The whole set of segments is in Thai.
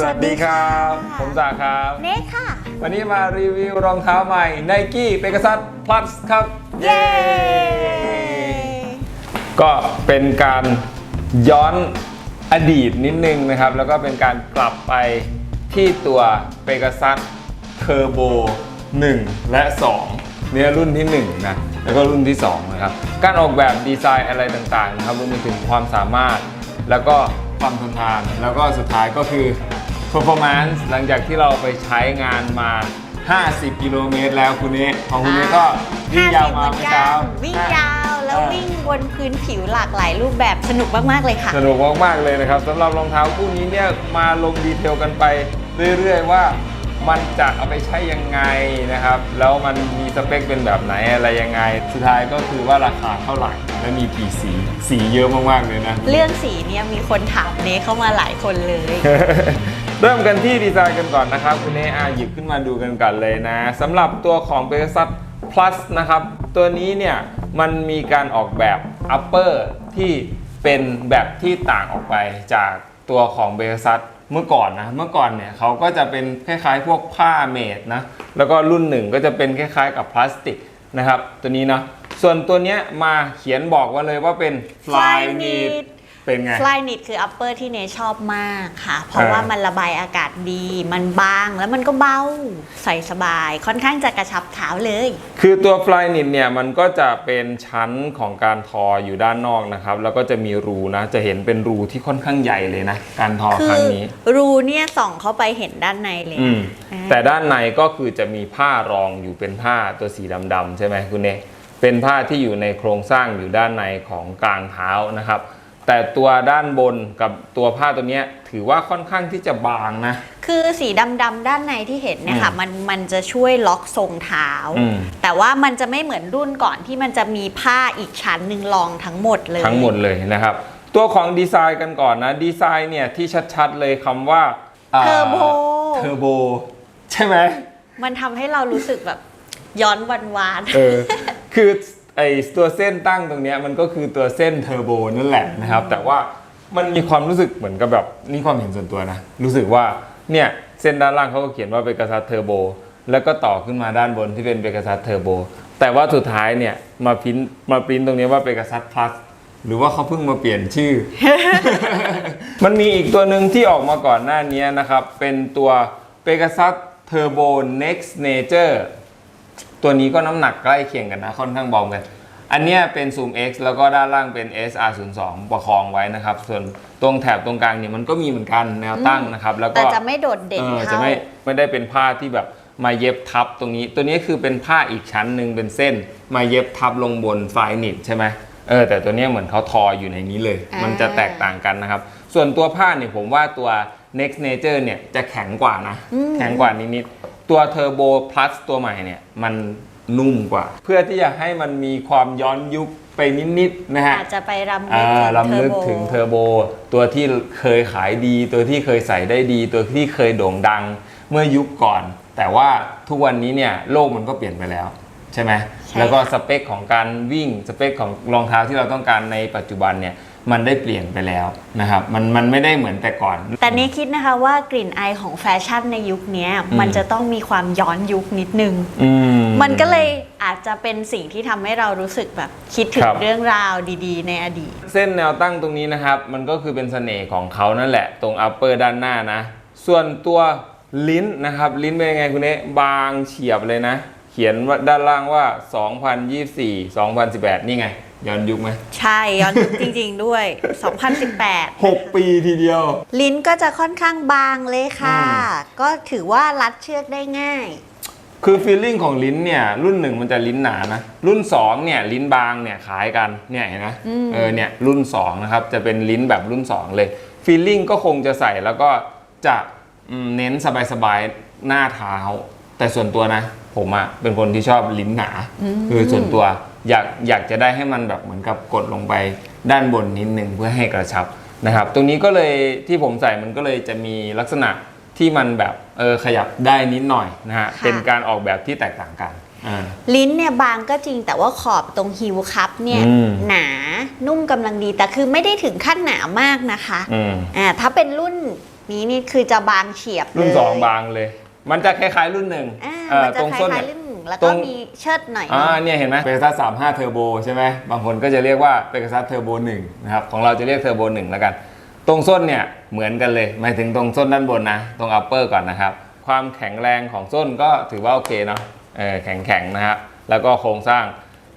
สวัสดีครับ ผมจ่าครับ เนคค่ะ วันนี้มารีวิวรองเท้าใหม่ Nike Pegasus Plus ครับ เย้ ก็เป็นการย้อนอดีตนิดนึงนะครับ แล้วก็เป็นการกลับไปที่ตัว Pegasus Turbo 1 และ 2 เนี่ยรุ่นที่ 1 นะ แล้วก็รุ่นที่ 2 นะครับ การออกแบบดีไซน์อะไรต่างๆนะครับรวมไปถึงความสามารถแล้วก็ความทนทาน แล้วก็สุดท้ายก็คือ performance หลังจากที่เราไปใช้งานมา 50 กิโลเมตรแล้วคุณเนี้ของคุณเนี้ก็วิ่งยาวมา50เมื่อเช้าวิ่งยาวแล้วอ่าวิ่งบนพื้นผิวหลากหลายรูปแบบสนุกมาก ๆ เลยค่ะ สนุกมากๆเลยนะครับสำหรับรองเท้าคู่นี้เนี่ยมาลงดีเทลกันไปเรื่อย ๆ ว่ามันจะเอาไปใช้ยังไงนะครับ แล้วมันมีสเปคเป็นแบบไหนอะไรยังไง สุดท้ายก็คือว่าราคาเท่าไหร่ และมีกี่สี สีเยอะมากๆเลยนะ เรื่องสีเนี่ยมีคนถามเนคเข้ามาหลายคนเลย เริ่มกันที่ดีไซน์กันก่อนนะครับ คุณเนอาหยิบขึ้นมาดูกันก่อนเลยนะสำหรับตัวของ Pegasus Plus นะครับ ตัวนี้เนี่ยมันมีการออกแบบ upper ที่เป็นแบบที่ต่างออกไปจากตัวของ Pegasus เมื่อก่อนนะ เมื่อก่อนเนี่ยเขาก็จะเป็นคล้ายๆ พวกผ้าเมดนะ แล้วก็รุ่นหนึ่งก็จะเป็นคล้ายๆ กับพลาสติกนะครับ ตัวนี้เนาะส่วนตัวเนี้ยมาเขียนบอกว่าเลยว่าเป็น Fly Knit เป็นไง ฟลายนิดคืออัปเปอร์ที่เนชอบมากค่ะ เพราะอ่าว่ามันระบายอากาศดี มันบางแล้วมันก็เบาใส่สบาย ค่อนข้างจะกระชับเท้าเลย คือตัว Fly Knit เนี่ยมันก็จะเป็นชั้นของการทออยู่ด้านนอกนะครับ แล้วก็จะมีรูนะ จะเห็นเป็นรูที่ค่อนข้างใหญ่เลยนะ การทอคืครั้งนี้ รูเนี่ยส่องเข้าไปเห็นด้านในเลย อืมอ่าแต่ด้านในก็คือจะมีผ้ารองอยู่เป็นผ้าตัวสีดำๆใช่ไหมคุณเนเป็นผ้าที่อยู่ในโครงสร้างอยู่ด้านในของกลางเท้านะครับ แต่ตัวด้านบนกับตัวผ้าตัวเนี้ยถือว่าค่อนข้างที่จะบางนะ คือสีดำๆด้านในที่เห็นเนี่ยค่ะอืมมันมันจะช่วยล็อกทรงเท้า อืม แต่ว่ามันจะไม่เหมือนรุ่นก่อนที่มันจะมีผ้าอีกชั้นหนึ่งรองทั้งหมดเลย ทั้งหมดเลยนะครับ ตัวของดีไซน์กันก่อนนะ ดีไซน์เนี่ยที่ชัดๆเลยคำว่าเทอร์โบเทอร์โบใช่ไหม มันทำให้เรารู้สึกแบบย้อนวันวาน เออ คือ ไอตัวเส้นตั้งตรงเนี้ยมันก็คือตัวเส้นเทอร์โบนั่นแหละนะครับ แต่ว่ามันมีความรู้สึกเหมือนกับแบบนี่ความเห็นส่วนตัวนะ รู้สึกว่าเนี่ยเส้นด้านล่างเขาก็เขียนว่าเป็นกระซัเทอร์โบแล้วก็ต่อขึ้นมาด้านบนที่เป็นเบกาซัสเทอร์โบแต่ว่าสุดท้ายเนี่ยมาพิมพ์มาปริ้นตรงนี้ว่าเบกาซัสพลัสหรือว่าเขาเพิ่งมาเปลี่ยนชื่อ มันมีอีกตัวหนึ่งที่ออกมาก่อนหน้านี้นะครับ เป็นตัว Pegasus Turbo Next Nature ตัวนี้ก็น้ำหนักใกล้เคียงกันนะ ค่อนข้างเบากัน อันเนี้ยเป็น Zoom X แล้วก็ด้านล่างเป็น SR02 ประคองไว้นะครับ ส่วนตรงแถบตรงกลางเนี่ยมันก็มีเหมือนกันแนวตั้งนะครับ แล้วก็แต่จะไม่โดดเด่นเออจะเท่าไม่ไม่ได้เป็นผ้าที่แบบมาเย็บทับตรงนี้ ตัวนี้คือเป็นผ้าอีกชั้นหนึ่งเป็นเส้น มาเย็บทับลงบนไฟนิตใช่ไหมเออแต่ตัวเนี้ยเหมือนเขาทออยู่ในนี้เลยอ่ามัมันจะแตกต่างกันนะครับ ส่วนตัวผ้าเนี่ยผมว่าตัว Next Nature เนี่ยจะแข็งกว่านะ แข็งกว่านิดๆ ตัว Turbo Plus ตัวใหม่เนี่ยมันนุ่มกว่า เพื่อที่จะให้มันมีความย้อนยุคไปนิดๆนะฮะอาจจะไปรำลึอ่ากถึงลำลึกถึงเทอร์โบ ตัวที่เคยขายดี ตัวที่เคยใส่ได้ดี ตัวที่เคยโด่งดังเมื่อยุคก่อน แต่ว่าทุกวันนี้เนี่ยโลกมันก็เปลี่ยนไปแล้ว ใช่ไหมใช่แล้วก็สเปคของการวิ่งสเปคของรองเท้าที่เราต้องการในปัจจุบันเนี่ย มันได้เปลี่ยนไปแล้วนะครับมันมันไม่ได้เหมือนแต่ก่อน แต่เนคิดนะคะว่ากลิ่นอายของแฟชั่นในยุคเนี้ยอืมมันจะต้องมีความย้อนยุคนิดนึงอืมันก็เลยอาจจะเป็นสิ่งที่ทำให้เรารู้สึกแบบคิดถึคงรับเรื่องราวดีๆ ในอดีต เส้นแนวตั้งตรงนี้นะครับ มันก็คือเป็นเสน่ห์ของเขานั่นแหละ ตรง upper ด้านหน้านะ ส่วนตัวลิ้นนะครับ ลิ้นเป็นยังไงคุณเอ๊ะบางเฉียบเลยนะ เขียนว่าด้านล่างว่า 2024 2018 นี่ไง ย้อนยุคไหมใช่ย้อนยุคจริง ๆ ด้วย 2018 6 ปีทีเดียว ลิ้นก็จะค่อนข้างบางเลยค่ะอืก็ถือว่ารัดเชือกได้ง่าย คือฟีลลิ่งของลิ้นเนี่ย รุ่นหนึ่งมันจะลิ้นหนานะ รุ่น 2 เนี่ย ลิ้นบางเนี่ยคล้ายกันเนี่ยเห็นไหมอืมเออเนี่ยรุ่น 2 นะครับ จะเป็นลิ้นแบบรุ่น 2 เลยฟีลลิ่งก็คงจะใส่แล้วก็จะอืมเน้นสบายๆหน้าเท้า แต่ส่วนตัวนะ ผมอะเป็นคนที่ชอบลิ้นหนา คือส่วนตัว อยากอยากจะได้ให้มันแบบเหมือนกับกดลงไปด้านบนนิดนึงเพื่อให้กระชับนะครับ ตรงนี้ก็เลยที่ผมใส่มันก็เลยจะมีลักษณะที่มันแบบเออขยับได้นิดหน่อยนะฮะค่ะเป็นการออกแบบที่แตกต่างกันอ่าลิ้นเนี่ยบางก็จริงแต่ว่าขอบตรงฮิวคัพเนี่ยอืมหนานุ่มกำลังดีแต่คือไม่ได้ถึงขั้นหนามากนะคะอืมอ่าถ้าเป็นรุ่นนี้นี่คือจะบางเฉียบเลยรุ่นสองบางเลย มันจะคล้ายๆรุ่นหนึ่งอ่าเอ่อมันจะตรงคส้นล้ายเนี่ยๆรุ่นหนึ่ง แล้วตก็รงมีเชิดหน่อย อ่าเนี่ยเห็นไหมเปก a ซัส35 เทอร์โบใช่ไหมบางคนก็จะเรียกว่าเปก a ซัสเทอร์โบ1นะครับของเราจะเรียกเทอร์โบ1แล้วกัน ตรงส้นเนี่ยเหมือนกันเลยหมายถึงตรงส้นด้านบนนะ ตรงอัปเปอร์ก่อนนะครับ ความแข็งแรงของส้นก็ถือว่าโอเคเนาะเออแข็งแข็งๆนะฮะแล้วก็โครงสร้าง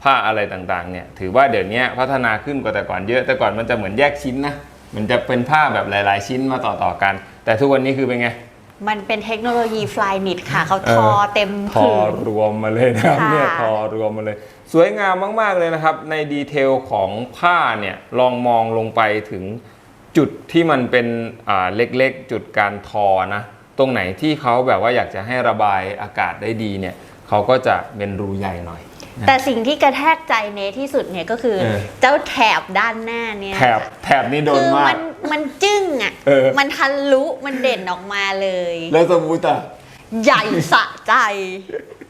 ผ้าอะไรต่างๆเนี่ยถือว่าเดี๋ยวนี้พัฒนาขึ้นกว่าแต่ก่อนเยอะแต่ก่อนมันจะเหมือนแยกชิ้นนะมันจะเป็นผ้าแบบหลาย ๆ ชิ้นมาต่อๆกัน แต่ทุกวันนี้คือเป็นไง มันเป็นเทคโนโลยีฟลายนิดค่ะ เขาเออทอเต็มทอผืนรวมมาเลยนะครับค่ะเนี่ยทอรวมมาเลย สวยงามมาก ๆ เลยนะครับ ในดีเทลของผ้าเนี่ยลองมองลงไปถึงจุดที่มันเป็นอ่าเล็กๆ จุดการทอนะ ตรงไหนที่เขาแบบว่าอยากจะให้ระบายอากาศได้ดีเนี่ยเขาก็จะเป็นรูใหญ่หน่อย แต่สิ่งที่กระแทกใจเนที่สุดเนี่ยก็คือเออเจ้าแถบด้านหน้าเนี่ยแถบแถบนี้โดนคือมามักนมันจึ้งอะเออมันทะลุมันเด่นออกมาเลย แล้วสมมุติอะใหญ่สะใจ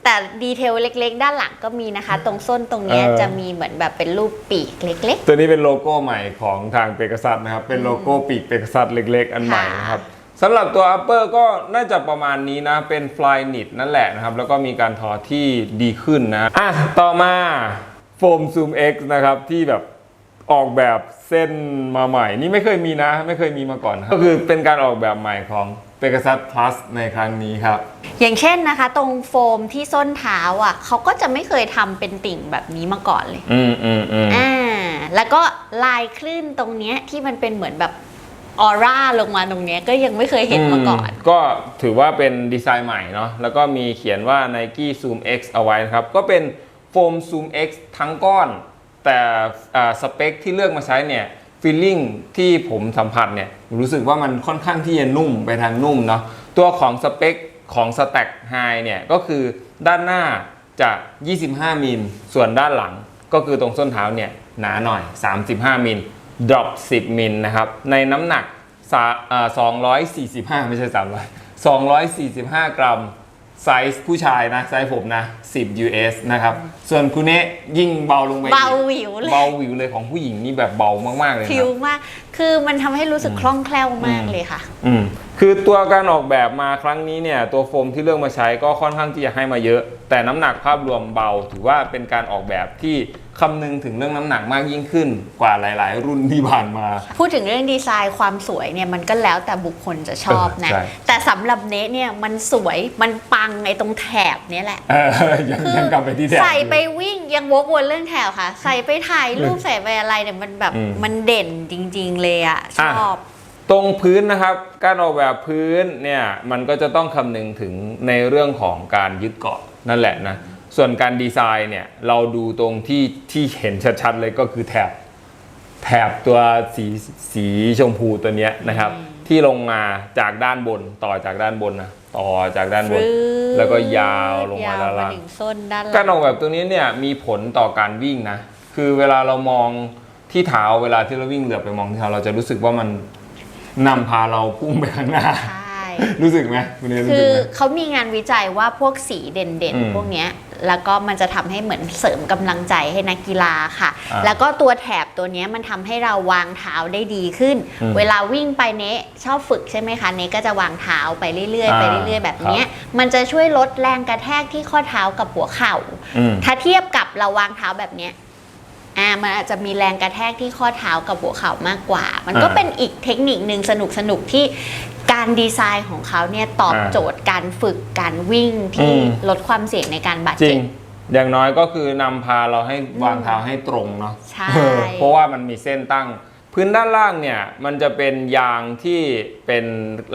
แต่ดีเทลเล็กๆ ด้านหลังก็มีนะคะ ตรงส้นตรงเนี้ยเออจะมีเหมือนแบบเป็นรูปปีกเล็กตัวนี้เป็นโลโก้ใหม่ของทางเปก a ซัสนะครับ เป็นโลโก้ปีกเปก a ซัสเล็ก ๆ อันใหม่ค่ะนะครับ สำหรับตัว upper ก็น่าจะประมาณนี้นะ เป็น fly knit นั่นแหละนะครับ แล้วก็มีการทอที่ดีขึ้นนะอะต่อมา foam zoom x นะครับ ที่แบบออกแบบเส้นมาใหม่ นี่ไม่เคยมีนะ ไม่เคยมีมาก่อนครับก็คือเป็นการออกแบบใหม่ของ p e g a s u s Plus ในครั้งนี้ครับๆอย่างเช่นนะคะ ตรงโฟมที่ส้นเท้าอะเขาก็จะไม่เคยทำเป็นติ่งแบบนี้มาก่อนเลย อืมอืมอืมอ่าแล้วก็ลายคลื่นตรงเนี้ยที่มันเป็นเหมือนแบบ ออร่าลงมาตรงเนี้ยก็ยังไม่เคยเห็นมาก่อน มก็ถือว่าเป็นดีไซน์ใหม่เนาะแล้วก็มีเขียนว่า Nike Zoom X เอาไว้นะครับ ก็เป็นโฟม Zoom X ทั้งก้อน แต่อ่าสเปคที่เลือกมาใช้เนี่ยฟีลลิ่งที่ผมสัมผัสเนี่ยรู้สึกว่ามันค่อนข้างที่จะนุ่มไปทางนุ่มเนาะตัวของสเปคของ Stack High เนี่ยก็คือด้านหน้าจะ 25 มิล ส่วนด้านหลังก็คือตรงส้นเท้าเนี่ยหนาหน่อย 35 มิล drop 10 มิลนะครับ ในน้ำหนักสาอ่า245 ไม่ใช่ 300 245 กรัม ไซส์ผู้ชายนะ ไซส์ผมนะ 10 US นะครับ ส่วนคุณเนะยิ่งเบาลงไปอีกเบาหวิวเลย เบาหวิวเลยของผู้หญิงนี่แบบเบามาก ๆ เลยฟินะลมาก คือมันทำให้รู้สึกคล่องแคล่วมากเลยค่ะ อืมคือตัวการออกแบบมาครั้งนี้เนี่ย ตัวโฟมที่เลือกมาใช้ก็ค่อนข้างที่จะให้มาเยอะ แต่น้ำหนักภาพรวมเบา ถือว่าเป็นการออกแบบที่ คำนึงถึงเรื่องน้ำหนักมากยิ่งขึ้นกว่าหลาย ๆ รุ่นที่ผ่านมา พูดถึงเรื่องดีไซน์ความสวยเนี่ยมันก็แล้วแต่บุคคลจะชอบนะ เออใช่ แต่สำหรับเนทเนี่ยมันสวยมันปังไอ้ตรงแถบเนี้ยแหละ เออยังยังกลับไปที่แถบ ใส่ไปอยู่วิ่งยังวกวนเรื่องแถวค่ะ ใส่ไปถ่ายรูปใส่ไปอะไรเนี่ยมันแบบอืมมันเด่นจริง ๆ เลยอะชอะ อบ ตรงพื้นนะครับ การออกแบบพื้นเนี่ยมันก็จะต้องคำนึงถึงในเรื่องของการยึดเกาะนั่นแหละนะ ส่วนการดีไซน์เนี่ยเราดูตรงที่ที่เห็นชัดๆเลยก็คือแถบแถบตัวสีสีชมพูตัวเนี้ยนะครับ ที่ลงมาจากด้านบนต่อจากด้านบนนะต่อจากด้านบน แล้วก็ยาวลงมาด้านล่างถึงส้นด้านล่างการออกแบบตัวนี้เนี่ยมีผลต่อการวิ่งนะคือเวลาเรามองที่เท้าเวลาที่เราวิ่งเหลือบไปมองที่เท้าเราจะรู้สึกว่ามันนำพาเราพุ่งไปข้างหน้าใช่ รู้สึกไหมคุณเนยรู้คืสึกอไหม เขามีงานวิจัยว่าพวกสีเด่นอืมๆ พวกเนี้ยแล้วก็มันจะทำให้เหมือนเสริมกำลังใจให้นักกีฬาค่ะ อ่าแล้วก็ตัวแถบตัวเนี้ยมันทำให้เราวางเท้าได้ดีขึ้น อืมเวลาวิ่งไปเนะชอบฝึกใช่ไหมคะเนะก็จะวางเท้าไปเรื่อยๆอ่าไปเรื่อยๆ แบบเนี้ยมันจะช่วยลดแรงกระแทกที่ข้อเท้ากับหัวเข่า อืม ถ้าเทียบกับเราวางเท้าแบบเนี้ยอ่ามันอาจจะมีแรงกระแทกที่ข้อเท้ากับหัวเข่ามากกว่า มันก็อ่า เป็นอีกเทคนิคหนึ่งสนุกสนุกๆที่ การดีไซน์ของเขาเนี่ยตอบอ่า โจทย์การฝึกการวิ่งที่อืมลดความเสี่ยงในการบาดจริเจ็ง บ อย่างน้อยก็คือนำพาเราให้วางเท้าให้ตรงเนาะใช่ เออเพราะว่ามันมีเส้นตั้ง พื้นด้านล่างเนี่ย มันจะเป็นยางที่เป็น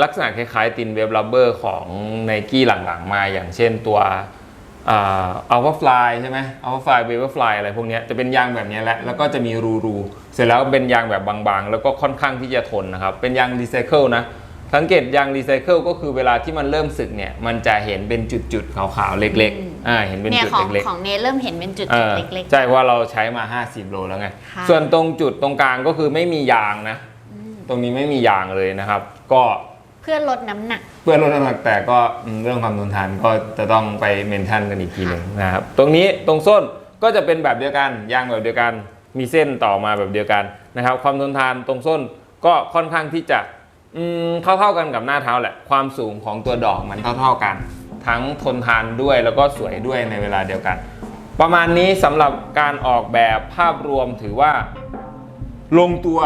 ลักษณะคล้ายๆตินเวฟลับเบอร์ของไนกี้หลังๆมาอย่างเช่นตัวอัลฟาฟลายใช่ไหมอัลฟาฟลายเวเวอร์ฟลายอะไรพวกเนี้ยจะเป็นยางแบบเนี้ยแหละแล้วก็จะมีรูๆ เสร็จแล้วเป็นยางแบบบางๆ แล้วก็ค่อนข้างที่จะทนนะครับ เป็นยางรีไซเคิลนะ สังเกตยางรีไซเคิลก็คือเวลาที่มันเริ่มสึกเนี่ย มันจะเห็นเป็นจุดๆขาวๆเล็กๆอ่าเห็นเป็นเนี่ยจุดของเล็กๆของเนเริ่มเห็นเป็นจุดเออเล็กใช่เพราะเราใช้มา 50 โลแล้วไง ค่ะ ส่วนตรงจุดตรงกลางก็คือไม่มียางนะ ตรงนี้ไม่มียางเลยนะครับ ก็ๆเพื่อลดน้ำหนัก เพื่อลดน้ำหนักแต่ก็อืมเรื่องความทนทานก็จะต้องไปเมนชั่นกันอีกทีหนึ่งนะครับ ตรงนี้ตรงส้นก็จะเป็นแบบเดียวกันยางแบบเดียวกัน มีเส้นต่อมาแบบเดียวกันนะครับ ความทนทานตรงส้นก็ค่อนข้างที่จะ อืมเท่าๆกันกับหน้าเท้าแหละ ความสูงของตัวดอกมันเท่าๆกัน ทั้งทนทานด้วยแล้วก็สวยด้วยในเวลาเดียวกัน ประมาณนี้สำหรับการออกแบบภาพรวมถือว่าลงตัว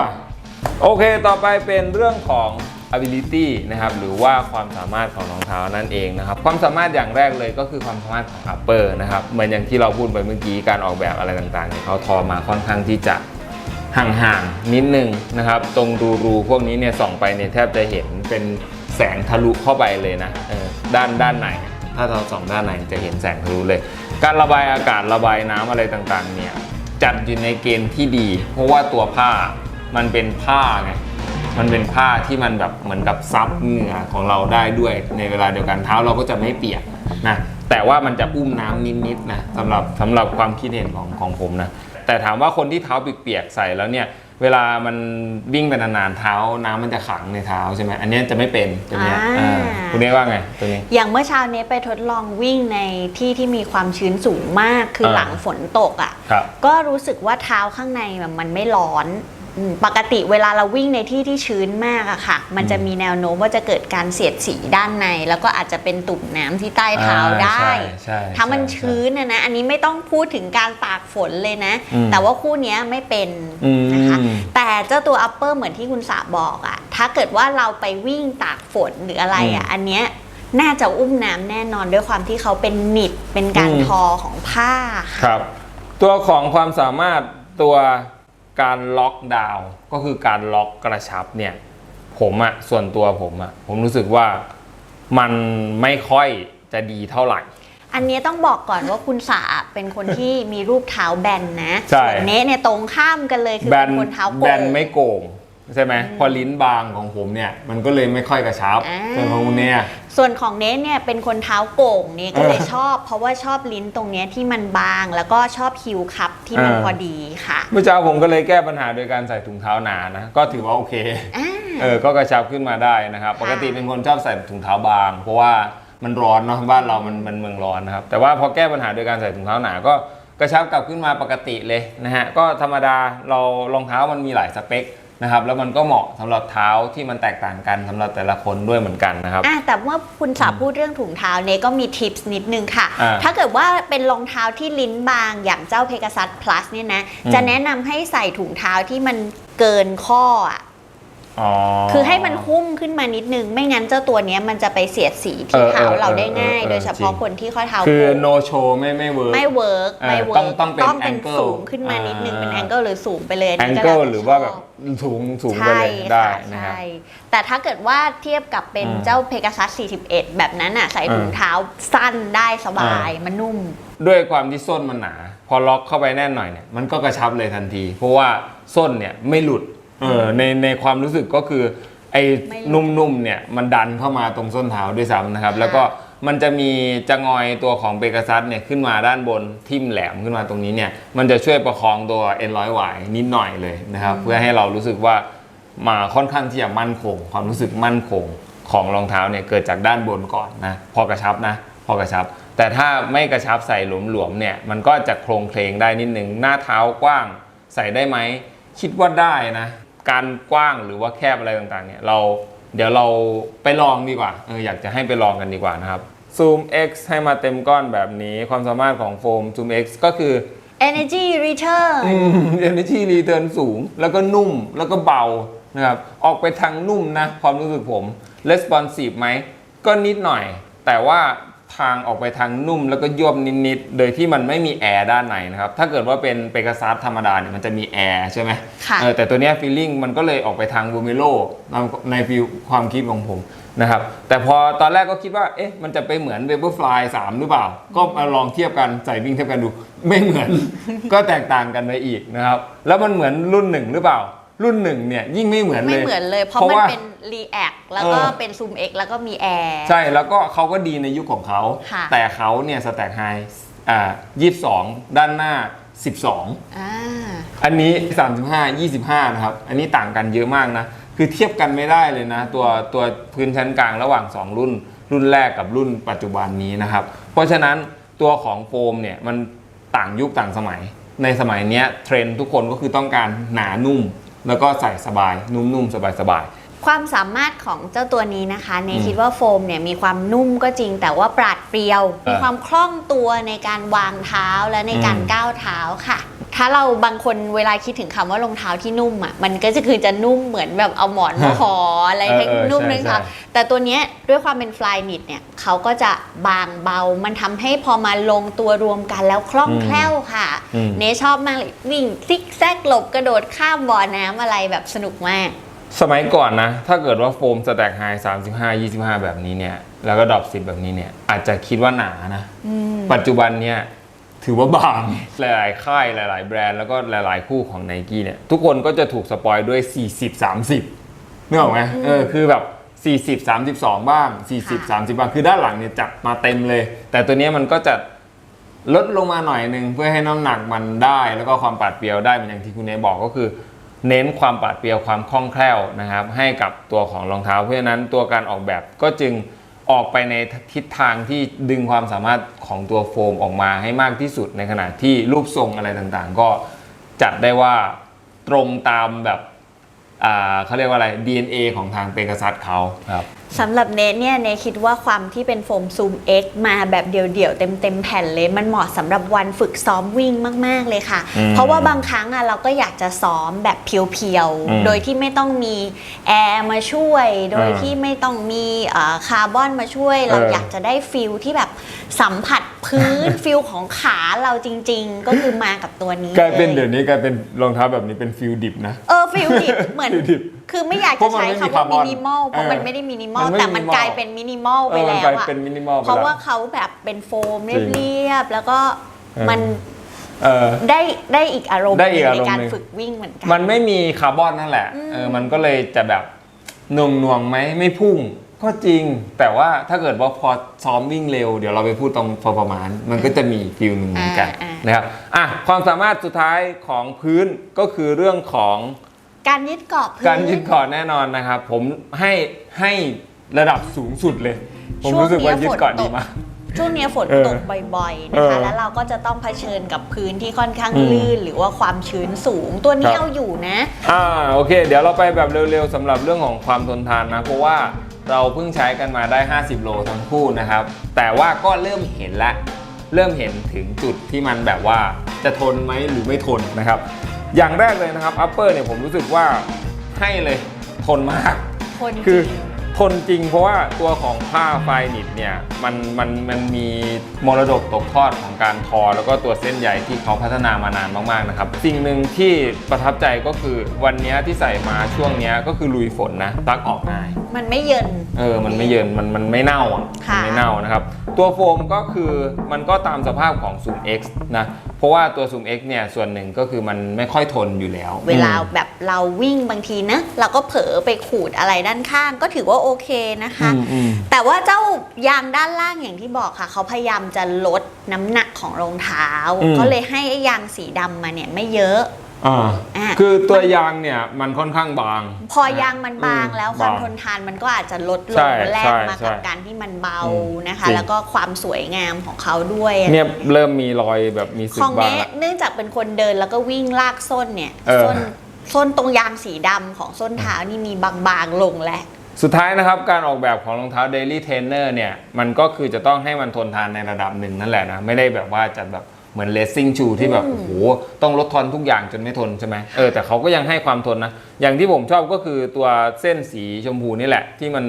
โอเคต่อไปเป็นเรื่องของ ability นะครับหรือว่าความสามารถของรองเท้านั่นเองนะครับความสามารถอย่างแรกเลยก็คือความสามารถของ upper นะครับเหมือนอย่างที่เราพูดไปเมื่อกี้การออกแบบอะไรต่างๆเนี่ยเขาทอมาค่อนข้างที่จะ ห่างๆนิดนึงนะครับ ตรงรูรูๆพวกนี้เนี่ยส่องไปเนี่ยแทบจะเห็นเป็นแสงทะลุเข้าไปเลยนะด้านด้านในถ้าเราส่องด้านในจะเห็นแสงทะลุเลย การระบายอากาศระบายน้ำอะไรต่างๆ เนี่ยจัดอยู่ในเกณฑ์ที่ดี เพราะว่าตัวผ้ามันเป็นผ้าไงมันเป็นผ้าที่มันแบบเหมือนกับซับเหงื่อของเราได้ด้วยในเวลาเดียวกันเท้าเราก็จะไม่เปียกนะแต่ว่ามันจะอุ้มน้ำนิดๆนะสำหรับสำหรับความคิดเห็นของของผมนะ แต่ถามว่าคนที่เท้าเปียกๆใส่แล้วเนี่ยเวลามันวิ่งไปนานๆเท้าน้ำมันจะขังในเท้าใช่ไหมอันเนี้ยจะไม่เป็นตัวเนี้ยอ่า อ่าคุณเรียกว่าไงตัวนี้ อย่างเมื่อเช้านี้ไปทดลองวิ่งในที่ที่มีความชื้นสูงมากคือเออหลังฝนตกอะ่ะ ครับ ก็รู้สึกว่าเท้าข้างในแบบมันไม่ร้อนอืม ปกติเวลาเราวิ่งในที่ที่ชื้นมากอะค่ะ มันจะมีแนวโน้มว่าจะเกิดการเสียดสีด้านใน แล้วก็อาจจะเป็นตุ่มน้ำที่ใต้เท้าอ่าได้ใช่ใช่ถ้ามันใช่ชื้นนะนะ อันนี้ไม่ต้องพูดถึงการตากฝนเลยนะอืมแต่ว่าคู่เนี้ยไม่เป็นอืมนะคะ แต่เจ้าตัว upper เหมือนที่คุณสาบอกอะถ้าเกิดว่าเราไปวิ่งตากฝนหรืออะไรอะอันเนี้ยน่าจะอุ้มน้ำแน่นอนด้วยความที่เขาเป็นหนิดเป็นการอืมทอของผ้าค่ะครับ ตัวของความสามารถตัว การล็อกดาวน์ก็คือการล็อกกระชับเนี่ยผมอะส่วนตัวผมอะผมรู้สึกว่ามันไม่ค่อยจะดีเท่าไหร่ อันเนี้ยต้องบอกก่อนว่าคุณสาเป็นคนที่มีรูปเท้าแบนนะใช่ ส่วนเนเนี่ยตรงข้ามกันเลยคือแบเป็นนคนเท้าโกแบงนไม่โก่ง ใช่ไหมพอลิ้นบางของผมเนี่ยมันก็เลยไม่ค่อยกระชับอ่าส่วนของคุณเนี่ย ส่วนของเนทเนี่ยเป็นคนเท้าโก่งเนี่ยก็เลยเออชอบ เพราะว่าชอบลิ้นตรงเนี้ยที่มันบางแล้วก็ชอบฮิวคัพที่มันเออ พอดีค่ะเมื่อเช้าผมก็เลยแก้ปัญหาโดยการใส่ถุงเท้าหนานะก็ถือว่าโอเค อ่า เออ ก็กระชับขึ้นมาได้นะครับค่ะปกติเป็นคนชอบใส่ถุงเท้าบาง เพราะว่ามันร้อนเนาะ บ้านเรามันมันเมืองร้อนนะครับ แต่ว่าพอแก้ปัญหาโดยการใส่ถุงเท้าหนา ก็กระชับกลับขึ้นมาปกติเลยนะฮะ ก็ธรรมดาเรารองเท้ามันมีหลายสเปค นะครับแล้วมันก็เหมาะสำหรับเท้าที่มันแตกต่างกันสำหรับแต่ละคนด้วยเหมือนกันนะครับ อะแต่เมื่อคุณสาพูดเรื่องถุงเท้าเนทก็มีทิปส์นิดนึงค่ะ อ่าถ้าเกิดว่าเป็นรองเท้าที่ลิ้นบางอย่างเจ้าเพก a ซัส plus เนี่ยนะ อืม จะแนะนำให้ใส่ถุงเท้าที่มันเกินข้ออะอ๋อ คือให้มันหุ้มขึ้นมานิดนึง ไม่งั้นเจ้าตัวเนี้ยมันจะไปเสียดสีที่เออเท้าเออเราได้ง่ายเออเออโดยเฉพาะจริงคนที่ข้อเท้าคือโก่ง no show ไม่ไม่เวิร์กไม่เวิร์กเออไม่เวิต้องร์กต้องเป็นเป็น angle สูงขึ้นมานิดนึงอ่าเป็นแองเกิลหรือสูงไปเลยอันแองนี้ก็เกิลแล้วแต่หรือว่าแบบชอบสูงสูงไปใช่เลยได้ค่ะนะครับใช่แต่ถ้าเกิดว่าเทียบกับเป็นอืมเจ้าเพก a ซัส 41 แบบนั้นอะใส่ถุงอ่าเท้าสั้นได้สบายอ่ามัมันนุ่ม ด้วยความที่ส้นมันหนา พอล็อกเข้าไปแน่นหน่อยเนี่ยมันก็กระชับเลยทันที เพราะว่าส้นเนี่ยไม่หลุด เออในในความรู้สึกก็คือไอ้ไม่หลุดนุ่มๆเนี่ยมันดันเข้ามาตรงส้นเท้าด้วยซ้ำนะครับ แล้วก็มันจะมีจะงอยตัวของเบกัสซัสเนี่ยขึ้นมาด้านบนทิ่มแหลมขึ้นมาตรงนี้เนี่ยมันจะช่วยประคองตัวเอ็นร้อยหวายนิดหน่อยเลยนะครับ เพื่อให้เรารู้สึกว่ามาค่อนข้างที่จะมั่นคง ความรู้สึกมั่นคงของรองเท้าเนี่ยเกิดจากด้านบนก่อนนะพอกระชับนะ พอกระชับ แต่ถ้าไม่กระชับใส่หลวมๆเนี่ยมันก็จะโครงเคลงได้นิดนึงหน้าเท้ากว้างใส่ได้ไหมคิดว่าได้นะ การกว้างหรือว่าแคบอะไรต่างๆเนี่ยเราเดี๋ยวเราไปลองดีกว่าเอออยากจะให้ไปลองกันดีกว่านะครับ Zoom X ให้มาเต็มก้อนแบบนี้ความสามารถของโฟม Zoom X ก็คือ energy return อืม energy return สูง แล้วก็นุ่มแล้วก็เบานะครับออกไปทางนุ่มนะความรู้สึกผม responsive ไหมก็นิดหน่อย แต่ว่า ทางออกไปทางนุ่มแล้วก็ยวบนิดๆ โดยที่มันไม่มีแอร์ด้านในนะครับ ถ้าเกิดว่าเป็นเปก a ซัสธรรมดาเนี่ยมันจะมีแอร์ใช่ไหมค่ะเออแต่ตัวเนี้ย feeling มันก็เลยออกไปทางบูมิโลในฟิลความคิดของผมนะครับ แต่พอตอนแรกก็คิดว่า เอ๊ะ มันจะไปเหมือน Vaporfly 3หรือเปล่า ก็มาลองเทียบกันใส่วิ่งเทียบกันดู ไม่เหมือน ก็แตกต่างกันไปอีกนะครับ แล้วมันเหมือนรุ่นหนึ่งหรือเปล่า รุ่นหนึ่งเนี่ยยิ่งไม่เหมือนเลย ไม่เหมือนเลยเพราะเพราะมันว่าเป็น react แล้วก็เออ เป็น zoom x แล้วก็มีแอร์ใช่แล้วก็เขาก็ดีในยุคของเขา ค่ะ แต่เขาเนี่ยสแต็กไฮอ่า22ด้านหน้า 12 อ่า อันนี้ 35 25 นะครับ อันนี้ต่างกันเยอะมากนะ คือเทียบกันไม่ได้เลยนะ ตัวตัวพื้นชั้นกลางระหว่าง 2 รุ่น รุ่นแรกกับรุ่นปัจจุบันนี้นะครับ เพราะฉะนั้นตัวของโฟมเนี่ยมันต่างยุคต่างสมัย ในสมัยเนี้ยเทรนด์ทุกคนก็คือต้องการหนานุ่ม แล้วก็ใส่สบายนุ่มๆ สบายๆ ความสามารถของเจ้าตัวนี้นะคะเนยคิดว่าโฟมเนี่ยมีความนุ่มก็จริง แต่ว่าปราดเปรียว มีความคล่องตัวในการวางเท้าและในการอืม ก้าวเท้าค่ะ ถ้าเราบางคนเวลาคิดถึงคำว่ารองเท้าที่นุ่มอะมันก็จะคือจะนุ่มเหมือนแบบเอาหมอนมาห่ออะไรให้เออเออนุ่มใช่นึงค่ะ ใช่ แต่ตัวเนี้ยด้วยความเป็นฟลายนิดเนี่ยเขาก็จะบางเบา มันทำให้พอมาลงตัวรวมกันแล้วคล่องแคล่วค่ะ อืม เนชอบมากเลยวิ่งซิกแซกหลบกระโดดข้ามบ่อน้ำอะไรแบบสนุกมาก สมัยก่อนนะ ถ้าเกิดว่าโฟมสแต็กไฮ35 25 แบบนี้เนี่ย แล้วก็ดรอป10 แบบนี้เนี่ย อาจจะคิดว่าหนานะปัจจุบันเนี่ย ถือว่าบาง หลาย ๆ ค่ายหลาย ๆ แบรนด์แล้วก็หลาย ๆ คู่ของไนกี้เนี่ย ทุกคนก็จะถูกสปอยด้วย 40 30นึกออกไหมเออคือแบบ 40 32 บ้าง 40 30 บ้าง คือด้านหลังเนี่ยจัดมาเต็มเลย แต่ตัวเนี้ยมันก็จะลดลงมาหน่อยหนึ่งเพื่อให้น้ำหนักมันได้ แล้วก็ความปราดเปรียวได้เหมือนอย่างที่คุณเนยบอกก็คือ เน้นความปราดเปรียวความคล่องแคล่วนะครับ ให้กับตัวของรองเท้าเพราะฉะนั้นตัวการออกแบบก็จึง ออกไปในทิศทางที่ดึงความสามารถของตัวโฟมออกมาให้มากที่สุดในขณะที่รูปทรงอะไรต่างๆ ก็จัดได้ว่าตรงตามแบบเขาเรียกว่าอะไร DNA ของทางเปก a ซัสเขาครับสำหรับเนทเนี่ยเนทคิดว่าความที่เป็นโฟมซูม X มาแบบเดี่ยวๆ เต็มๆ แผ่นเลย มันเหมาะสำหรับวันฝึกซ้อมวิ่งมากๆเลยค่ะ อืมเพราะว่าบางครั้งอะเราก็อยากจะซ้อมแบบเพียวอืมๆ โดยที่ไม่ต้องมีแอร์มาช่วย โดยเออที่ไม่ต้องมีเอ่อคาร์บอนมาช่วย เราเออออ ยากจะได้ฟิลที่แบบสัมผัสพื้น ฟิลของขาเราจริงๆ ก็คือมากับตัวนี้กลายเป็นลเดี๋ยวนี้กลายเป็นรองเท้าแบบนี้เป็นฟิลดิบนะ เออฟิลดิบเหมือนฟิลดิบ คือไม่อยากเพจะราะมันใช้ไม่มีคำว่าคาร์บมิอนนิมอลเพราะเออมันไม่ได้มินิมอลมันไม่แต่มัน minimal กลายเป็นมินิมอลไปเออมันแล้กลายวอะเป็นมินิมอลไปเพราะแล้วว่าเขาแบบเป็นโฟมจริงเรียบๆแล้วก็เออมันเออได้ได้อีกอารมณ์ได้อีกหนึ่อางรมณ์ในการหนึ่งฝึกวิ่งเหมือนกัน มันไม่มีคาร์บอนนั่นแหละเออมันก็เลยจะแบบหน่วงหน่วงๆไหมไม่พุ่งก็จริง แต่ว่าถ้าเกิดว่าพอซ้อมวิ่งเร็ว เดี๋ยวเราไปพูดตรงพอประมาณ มันก็จะมีฟิลหนึ่งเหมือนกันอ่าอ่านนะครับอะความสามารถสุดท้ายของพื้นก็คือเรื่องของ การยึดเกาะพื้น การยึดเกาะแน่นอนนะครับ ผมให้ให้ระดับสูงสุดเลย ผมช่วงรู้สึกว่านี้ยึดฝนเกาะตดีกมากช่วงเนี้ยฝนเออตกบ่อยๆเอนะคะอแล้วเราก็จะต้องเผชิญกับพื้นที่ค่อนข้างอืมลื่น หรือว่าความชื้นสูงตัวนี้ครับเอาอยู่นะ อ่าโอเค เดี๋ยวเราไปแบบเร็วๆสำหรับเรื่องของความทนทานนะ เพราะว่าเราเพิ่งใช้กันมาได้ 50 โลทั้งคู่นะครับ แต่ว่าก็เริ่มเห็นละ เริ่มเห็นถึงจุดที่มันแบบว่าจะทนไหมหรือไม่ทนนะครับ อย่างแรกเลยนะครับ upper เนี่ยผมรู้สึกว่าให้เลยทนมาก คนคือจริงทนจริงเพราะว่าตัวของผ้าไฟนิดเนี่ยมันมันมันมีมรดกตกทอดของการทอ แล้วก็ตัวเส้นใยที่เขาพัฒนามานานมากๆนะครับ สิ่งหนึ่งที่ประทับใจก็คือวันเนี้ยที่ใส่มาช่วงเนี้ยก็คือลุยฝนนะซักออกง่าย มันไม่เยิน เออ มันไม่เยิน มัน มันไม่เน่าอะ ค่ะ มันไม่เน่านะครับ ตัวโฟมก็คือมันก็ตามสภาพของ Zoom X นะ เพราะว่าตัว Zoom X เนี่ยส่วนหนึ่งก็คือมันไม่ค่อยทนอยู่แล้ว เวลาแบบเราวิ่งบางทีนะเราก็เผลอไปขูดอะไรด้านข้างก็ถือว่าโอเคนะคะอืมอืมแต่ว่าเจ้ายางด้านล่างอย่างที่บอกค่ะ เขาพยายามจะลดน้ำหนักของรองเท้าอืมก็เลยให้ไอ้ยางสีดำมาเนี่ยไม่เยอะ อ่าอะ คือตัวยางเนี่ยมันค่อนข้างบาง พอยางมันบางอืมแล้วความบางทนทานมันก็อาจจะลดลใช่งแลใช่กมากับใช่การที่มันเบาอืมนะคะ จริง แล้วก็ความสวยงามของเขาด้วยเนี่ยเริ่มมีรอยแบบมีสึขกองบ้างเนี้ละ เนื่องจากเป็นคนเดินแล้วก็วิ่งลากส้นเนี่ยเออ ส้นส้นตรงยางสีดำของส้นเท้านี่มีบางๆลงแล้ว สุดท้ายนะครับการออกแบบของรองเท้า Daily Trainer เนี่ยมันก็คือจะต้องให้มันทนทานในระดับหนึ่งนั่นแหละนะ ไม่ได้แบบว่าจะแบบ เหมือนเลสซิ่งชูที่แบบอืมโอ้โหต้องลดทอนทุกอย่างจนไม่ทนใช่ไหมเออแต่เขาก็ยังให้ความทนนะ อย่างที่ผมชอบก็คือตัวเส้นสีชมพูนี่แหละที่มัน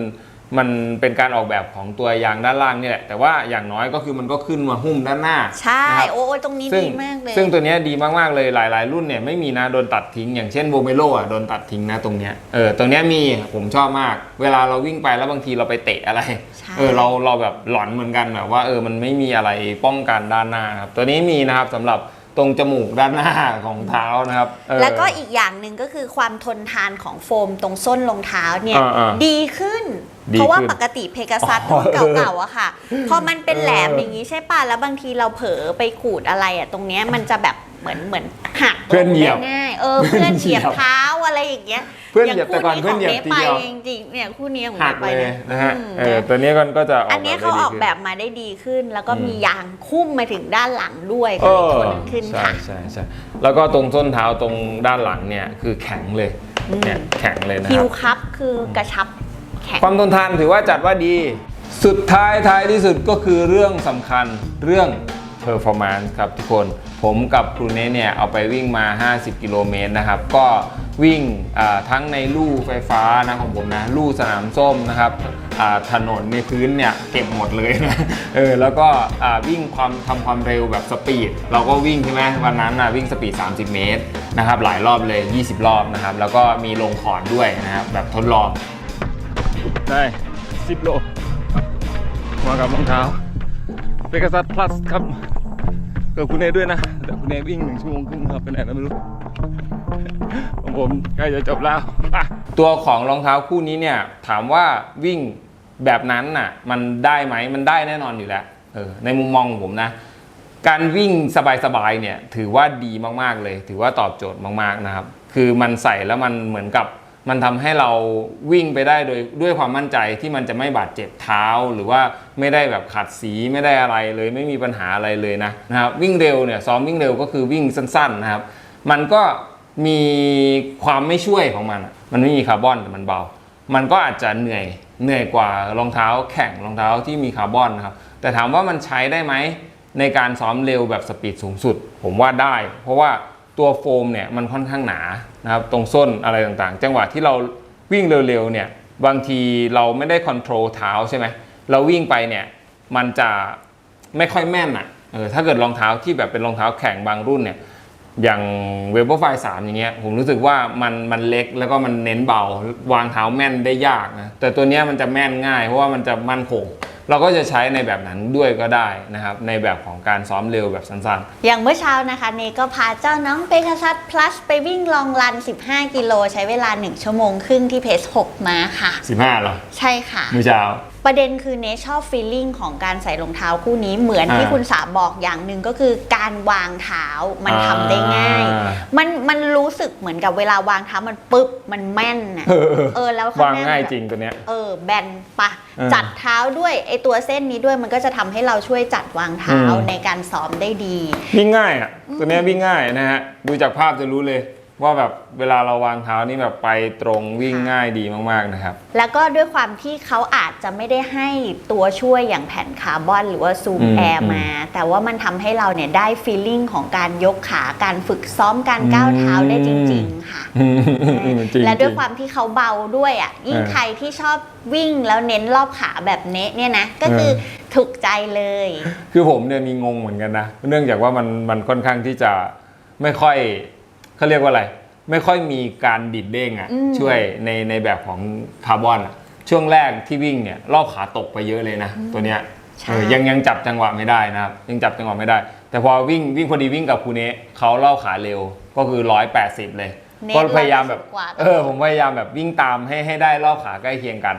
มันเป็นการออกแบบของตัวยางด้านล่างนี่แหละแต่ว่าอย่างน้อยก็คือมันก็ขึ้นมาหุ้มด้านหน้าใช่นะครับโอ้ยตรงนี้ซึ่งดีมากเลย ซึ่งตัวเนี้ยดีมากๆเลยหลาย ๆ รุ่นเนี่ยไม่มีนะโดนตัดทิ้ง อย่างเช่นโวเมโลอะโดนตัดทิ้งนะตรงเนี้ยเออตรงเนี้ยมีผมชอบมาก เวลาเราวิ่งไปแล้วบางทีเราไปเตะอะไร ใช่ เออเราเราแบบหลอนเหมือนกันแบบว่าเออมันไม่มีอะไรป้องกันด้านหน้าครับตัวนี้มีนะครับสำหรับ ตรงจมูกด้านหน้าของเท้านะครับเออ แล้วก็อีกอย่างหนึ่งก็คือความทนทานของโฟมตรงส้นรองเท้าเนี่ย อ่าๆดีขึ้น ดีเพราะว่าขึ้นปกติเพกาซัสอ๋อรุ่นเก่าๆอะค่ะ พอมันเป็นแหลมเออออย่างนี้ใช่ป่ะ แล้วบางทีเราเผลอไปขูดอะไรอะตรงเนี้ยมันจะแบบ เหมือนเหมือนหักเพื่อนเหยียบได้ง่ายเออเพื่อนเหยียบเท้าอะไรอย่างเงี้ยเพื่อนเหยียบแต่ก่อนเพื่อนเหยียบางทีคู่เดียวของเนไปจริงๆเนี่ยคู่นี้ของหัเนกไปเลยเนี่ยนะฮะอืม เออตัวนี้ก็ก็จะออกอันเนี้ยแบบเขาได้อดีอกขึ้นแบบมาได้ดีขึ้น แล้วก็อืมมียางคุ้มมาถึงด้านหลังด้วยเอก็เลยอทนขึ้นใช่ค่ะ ใช่ใช่แล้วก็ตรงส้นเท้าตรงด้านหลังเนี่ยคือแข็งเลยเนี่ยแข็งเลยนะฮิควรับครับคือกระชับแข็ง ความทนทานถือว่าจัดว่าดี สุดท้ายท้ายที่สุดก็คือเรื่องสำคัญเรื่อง performance ครับทุกคน ผมกับครูเนสเนี่ยเอาไปวิ่งมา 50 กิโลเมตรนะครับ ก็วิ่งทั้งในลู่ไฟฟ้านะของผมนะลู่สนามส้มนะครับถนนในพื้นเนี่ยเก็บหมดเลยนะเออแล้วก็วิ่งความทำความเร็วแบบสปีดเราก็วิ่งใช่ไหมวันนั้นนะวิ่งสปีด 30 เมตรนะครับหลายรอบเลย 20 รอบนะครับ แล้วก็มีลงขอร์ดด้วยนะครับแบบทดลองได้10 โลมากับรองเท้า เ e ก a ซัสพลัสครับเกิดคุณเอด้วยนะแต่คุณเอวิ่งหนึ่งชั่วโมงครึ่งครับไปไหนแล้วไม่รู้ของผมใกล้จะจบแล้วตัวของรองเท้าคู่นี้เนี่ยถามว่าวิ่งแบบนั้นน่ะ มันได้ไหมมันได้แน่นอนอยู่แล้วเออในมุมมองผมนะ การวิ่งสบายๆเนี่ยถือว่าดีมากๆเลย ถือว่าตอบโจทย์มากๆนะครับ คือมันใส่แล้วมันเหมือนกับ มันทำให้เราวิ่งไปได้โดยด้วยความมั่นใจที่มันจะไม่บาดเจ็บเท้า หรือว่าไม่ได้แบบขัดสีไม่ได้อะไรเลย ไม่มีปัญหาอะไรเลยนะนะครับวิ่งเร็วเนี่ยซ้อมวิ่งเร็วก็คือวิ่งสั้นๆนะครับ มันก็มีความไม่ช่วยของมัน มันไม่มีคาร์บอนแต่มันเบา มันก็อาจจะเหนื่อยเหนื่อยกว่ารองเท้าแข่งรองเท้าที่มีคาร์บอนนะครับแต่ถามว่ามันใช้ได้ไหมในการซ้อมเร็วแบบสปีดสูงสุด ผมว่าได้ เพราะว่า ตัวโฟมเนี่ยมันค่อนข้างหนานะครับตรงส้นอะไรต่างๆ จังหวะที่เราวิ่งเร็วๆเนี่ยบางทีเราไม่ได้คอนโทรลเท้าใช่ไหมเราวิ่งไปเนี่ยมันจะไม่ค่อยแม่นอะเออถ้าเกิดรองเท้าที่แบบเป็นรองเท้าแข่งบางรุ่นเนี่ยอย่างเวเบอร์ไฟสามอย่างเงี้ยผมรู้สึกว่ามันมันเล็กแล้วก็มันเน้นเบา วางเท้าแม่นได้ยากนะแต่ตัวเนี้ยมันจะแม่นง่ายเพราะว่ามันจะมั่นคง เราก็จะใช้ในแบบนั้นด้วยก็ได้นะครับ ในแบบของการซ้อมเร็วแบบสั้นอย่างเมื่อเช้านะคะ เนก็พาเจ้าน้องเปก a ซัส plus ไปวิ่งลองรัน 15 กิโล ใช้เวลา 1 ชั่วโมงครึ่งที่เพจ6มาค่ะๆ15เหรอ ใช่ค่ะมื้อเช้าประเด็นคือเนชอบฟีลลิ่งของการใส่รองเท้าคู่นี้เหมือนที่อ่าคุณสาบอกอย่างหนึ่งก็คือการวางเท้ามันอ่าทำได้ง่าย มันมันรู้สึกเหมือนกับเวลาวางเท้ามันปุ๊บมันแม่นน่ะเออเออแล้วข้วางหน้ง่ายแบบจริงตัวเนี้ยเออแบนปะเออจัดเท้าด้วยไอตัวเส้นนี้ด้วยมันก็จะทำให้เราช่วยจัดวางเท้าอืมในการซ้อมได้ดี วิ่งง่ายอะตัวเนี้ยวิ่งง่ายนะฮะดูจากภาพจะรู้เลย ว่าแบบเวลาเราวางเท้านี่แบบไปตรงวิ่งง่ายดีมากๆนะครับ แล้วก็ด้วยความที่เขาอาจจะไม่ได้ให้ตัวช่วยอย่างแผ่นคาร์บอนหรือว่าซูมอืมแอร์มา แต่ว่ามันทำให้เราเนี่ยได้ฟีลลิ่งของการยกขาการฝึกซ้อมการก้าวเท้าได้จริง ๆ ค่ะจริงๆและด้วยความที่เขาเบาด้วยอะยิ่งเออใครที่ชอบวิ่งแล้วเน้นรอบขาแบบเนะเนี่ยนะก็คือเออถูกใจเลย คือผมเนี่ยมีงงเหมือนกันนะ เนื่องจากว่ามันมันค่อนข้างที่จะไม่ค่อย เขาเรียกว่าอะไร ไม่ค่อยมีการดิดเด้งอะ่ะ อืม ช่วยในในแบบของคาร์บอนอะช่วงแรกที่วิ่งเนี่ยรอบขาตกไปเยอะเลยนะ ตัวเนี้ยใช่ เออยังยังจับจังหวะไม่ได้นะครับ ยังจับจังหวะไม่ได้ แต่พอวิ่งวิ่งพอดีวิ่งกับคูเนะเขาเล่าขาเร็วก็คือ 180 เลยเน้นก็พยายามแบบ180กว่า เออผมพยายามแบบวิ่งตามให้ให้ได้รอบขาใกล้เคียงกัน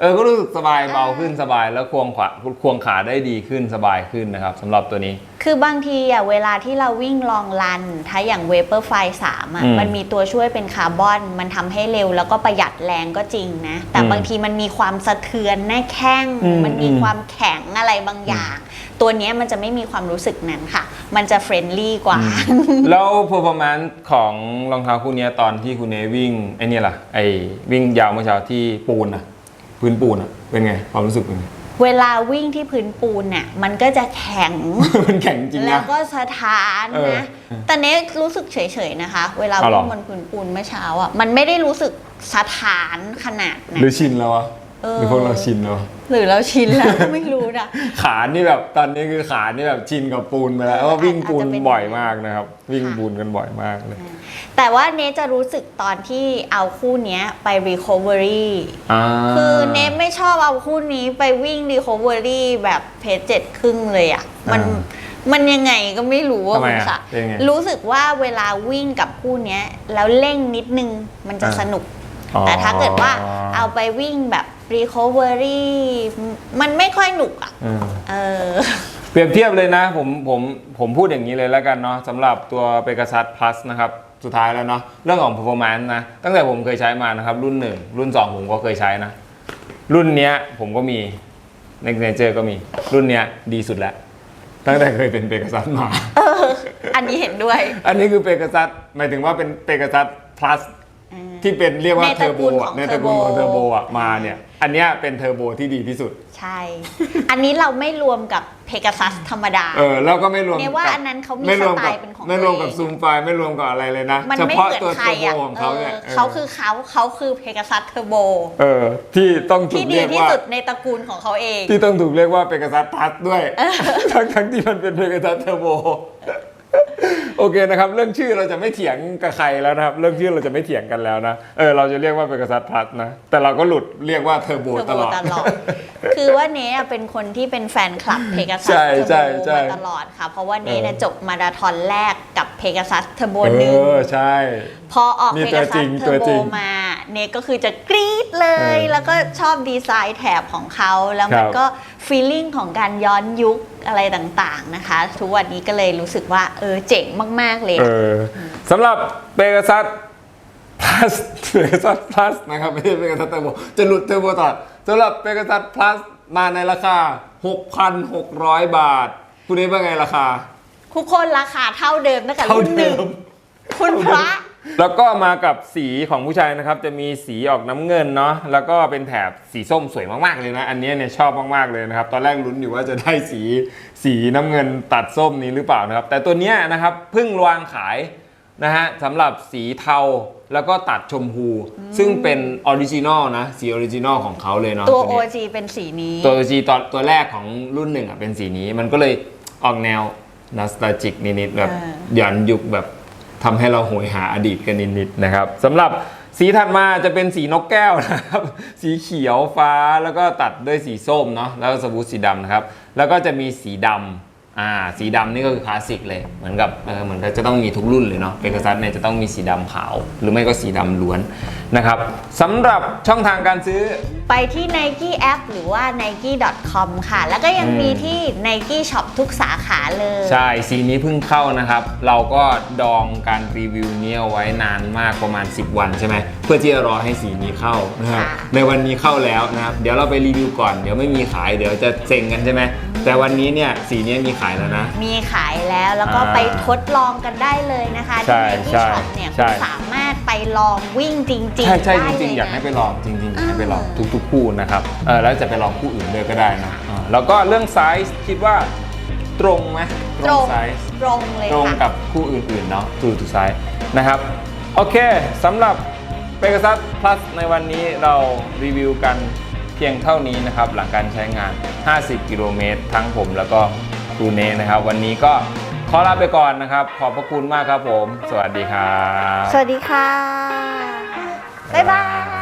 เออก็รู้สึกสบายเบาขึ้นสบายแล้วควงขาควงขาได้ดีขึ้นสบายขึ้นนะครับสำหรับตัวนี้ คือบางทีอะเวลาที่เราวิ่งลองรัน ถ้าอย่างเวเปอร์ไฟสามอะอืมมันมีตัวช่วยเป็นคาร์บอน มันทำให้เร็วแล้วก็ประหยัดแรงก็จริงนะ แต่อืมบางทีมันมีความสะเทือนแน่แข้ง อืมมันมีอืม ความแข็งอะไรบางอย่าง ตัวเนี้ยมันจะไม่มีความรู้สึกนั้นค่ะ มันจะเฟรนลี่กว่า แล้ว performance ของรองเท้าคู่เนี้ยตอนที่คุณเนวิ่งไอ้เนี่ยล่ะไอ้วิ่งยาวเมื่อเช้าที่ปูนอะ พื้นปูนอะเป็นไงความรู้สึกเป็นไง เวลาวิ่งที่พื้นปูนเนี่ยมันก็จะแข็ง มันแข็งจริงแล้วนะก็สถานเออนะ แต่เนี้ยรู้สึกเฉยๆนะคะ เวลาเอาเหรวิ่องบนพื้นปูนเมื่อเช้าอะ มันไม่ได้รู้สึกสถานขนาดนั้หรืนอชินแล้วอะ เออหรือพวกเราชินแล้วหรือเราชินแล้วไม่รู้นะขานี่แบบตอนนี้คือขานี่แบบชินกับปูนไปแล้วเออว่าวิ่งปูนอาจจะเป็นบ่อยมากนะครับ วิ่งค่ะปูนกันบ่อยมากเลย แต่ว่าเนทจะรู้สึกตอนที่เอาคู่เนี้ยไป recovery อ่าคือเนทไม่ชอบเอาคู่นี้ไปวิ่ง recovery แบบเพจเจ็ดครึ่งเลยอะมันอ่ามันยังไงก็ไม่รู้ว่าทำไมคุณอะสะเป็นไงรู้สึกว่าเวลาวิ่งกับคู่เนี้ยแล้วเร่งนิดนึงมันจะอ่าสนุกอ๋อแต่ถ้าเกิดว่าเอาไปวิ่งแบบ recovery มันไม่ค่อยหนุกอะ อืม เออ เปรียบเทียบเลยนะผมผมผมพูดอย่างนี้เลยแล้วกันเนาะสำหรับตัว Pegasus Plus นะครับ สุดท้ายแล้วเนาะเรื่องของ performance นะ ตั้งแต่ผมเคยใช้มานะครับ รุ่น 1 รุ่น 2 ผมก็เคยใช้นะ รุ่นเนี้ยผมก็มีในเนเจอร์ก็มี รุ่นเนี้ยดีสุดแล้ว ตั้งแต่เคยเป็น Pegasus มาอันนี้เห็นด้วย อันนี้คือ Pegasus หมายถึงว่าเป็น Pegasus Plus อ่าที่เป็นเรียกว่าในเทตอระร์โบกูลอะของในตระกูลของเทอร์โบ Turbo อะมาเนี่ย อันเนี้ยเป็นเทอร์โบที่ดีที่สุด ใช่ อันนี้เราไม่รวมกับเพก a ซัสธรรมดา เออแล้วก็ไม่รวมเนี่ยว่ากับอันนั้นเขามีไม่รวมสไตล์กับเป็นของไม่รวมกับตัวเองซูมไฟล์ไม่รวมกับอะไรเลยนะมันเฉไม่พาะเหมือนตัวใครเทอร์โบอะของเขาเนี่ยเออเขาคือเขาเขาคือเพก a ซัสเทอร์โบเออที่ต้องถูที่กดีเรียกที่ว่า สุดในตระกูลของเขาเอง ที่ต้องถูกเรียกว่าเป็นกษัตริย์พัสด้วย ทั้งทั้งที่มันเป็นเป็นกษัตริย์เทอร์โบ โอเคนะครับ เรื่องชื่อเราจะไม่เถียงกับใครแล้วนะครับ เรื่องชื่อเราจะไม่เถียงกันแล้วนะเออเราจะเรียกว่าเป็นกษัตริย์พัสนะ แต่เราก็หลุดเรียกว่าเทอร์โบเทอร์ตโบลอดตลอด คือว่าเนยเป็นคนที่เป็นแฟนคลับเพก a ซัสใช่เทอร์ใช่โบใช่มาตลอดค่ะ เพราะว่าเนยเนี่ยเออจบมาราธอนแรกกับเพก a ซัสเทอร์โบเอหนึ่งอใช่ พอออกนี่เพตักว a จซัริสงเทตัอวร์โบจริงมาเนยก็คือจะกรี๊ดเลยเออแล้วก็ชอบดีไซน์แถบของเขาแล้วมันครับก็ ฟีลลิ่งของการย้อนยุคอะไรต่างๆนะคะ ทุกวันนี้ก็เลยรู้สึกว่า เออเจ๋งมาก ๆ เลยเออสำหรับเปก a ซัส plus เปก a ซัส plus นะครับไม่ใช่เปก a ซัสเทอร์โบจะหลุดเทอร์โบต่อสำหรับเปก a ซัส plus มาในราคา 6,600 บาท คุณนี้ว่าไงราคาทุกคนราคาเท่าเดิมตั้งแต่เท่ารุ่นหเดินึ่งมคุณพระ แล้วก็มากับสีของผู้ชายนะครับ จะมีสีออกน้ำเงินเนาะแล้วก็เป็นแถบสีส้มสวยมากๆเลยนะ อันนี้เนี่ยชอบมากๆเลยนะครับ ตอนแรกลุ้นอยู่ว่าจะได้สีสีน้ำเงินตัดส้มนี้หรือเปล่านะครับ แต่ตัวเนี้ยนะครับเพิ่งวางขายนะฮะสำหรับสีเทาแล้วก็ตัดชมพู ซึ่งเป็นออริจินอลนะ สีออริจินอลของเขาเลยเนาะตัวนี้ OG เป็นสีนี้ ตัว G ตอนตัวแรกของรุ่นหนึ่งอะเป็นสีนี้มันก็เลยออกแนวนัสตาจิกนิดๆแบบอ่าย้อนยุคแบบ ทำให้เราโหยหาอดีตกันนิดๆนะครับสำหรับสีถัดมาจะเป็นสีนกแก้วนะครับ สีเขียวฟ้าแล้วก็ตัดด้วยสีส้มเนาะแล้วก็สบู่สีดำนะครับ แล้วก็จะมีสีดำ อ่าสีดำนี่ก็คือคลาสสิกเลย เหมือนกับเออเหมือนกับจะต้องมีทุกรุ่นเลยเนาะเป็นกษัตริย์เนี่ยจะต้องมีสีดำขาว หรือไม่ก็สีดำล้วนนะครับสำหรับช่องทางการซื้อ ไปที่ Nike App หรือว่า nike.com ค่ะ แล้วก็ยังอืมมีที่ Nike Shop ทุกสาขาเลย ใช่ สีนี้เพิ่งเข้านะครับ เราก็ดองการรีวิวเนี้เอาไว้นานมากประมาณ 10 วันใช่ไหม เพื่อที่จะรอให้สีนี้เข้านะครับค่ะ ในวันนี้เข้าแล้วนะครับ เดี๋ยวเราไปรีวิวก่อน เดี๋ยวไม่มีขาย เดี๋ยวจะเซ็งกันใช่ไหม แต่วันนี้เนี่ยสีนี้มีขายแล้วนะ มีขายแล้วแล้วก็อ่าไปทดลองกันได้เลยนะคะใช่ที่ Nike ใช่ Shop เนี่ยใช่ คุณสามารถไปลองวิ่งจริงๆใช่ใช่ได้จริงๆเลอยากให้ไปลองจริงๆอยากให้ไปลองอ่าทุกๆคู่นะครับเออแล้วจะไปลองคู่อื่นด้วยก็ได้นะอ่าแล้วก็เรื่องไซส์คิดว่าตรงไหมตรง ไซส์ ตรงเลยตรงค่ะ กับคู่อื่นๆเนาะทูทูไซส์นะครับ โอเคสำหรับ Pegasus Plus ในวันนี้เรารีวิวกันเพียงเท่านี้นะครับ หลังการใช้งาน 50 กิโลเมตรทั้งผมแล้วก็ูเนนะครับ วันนี้ก็ขอลาไปก่อนนะครับ ขอบพระคุณมากครับผม สวัสดีครับ สวัสดีค่ะ บ๊ายบาย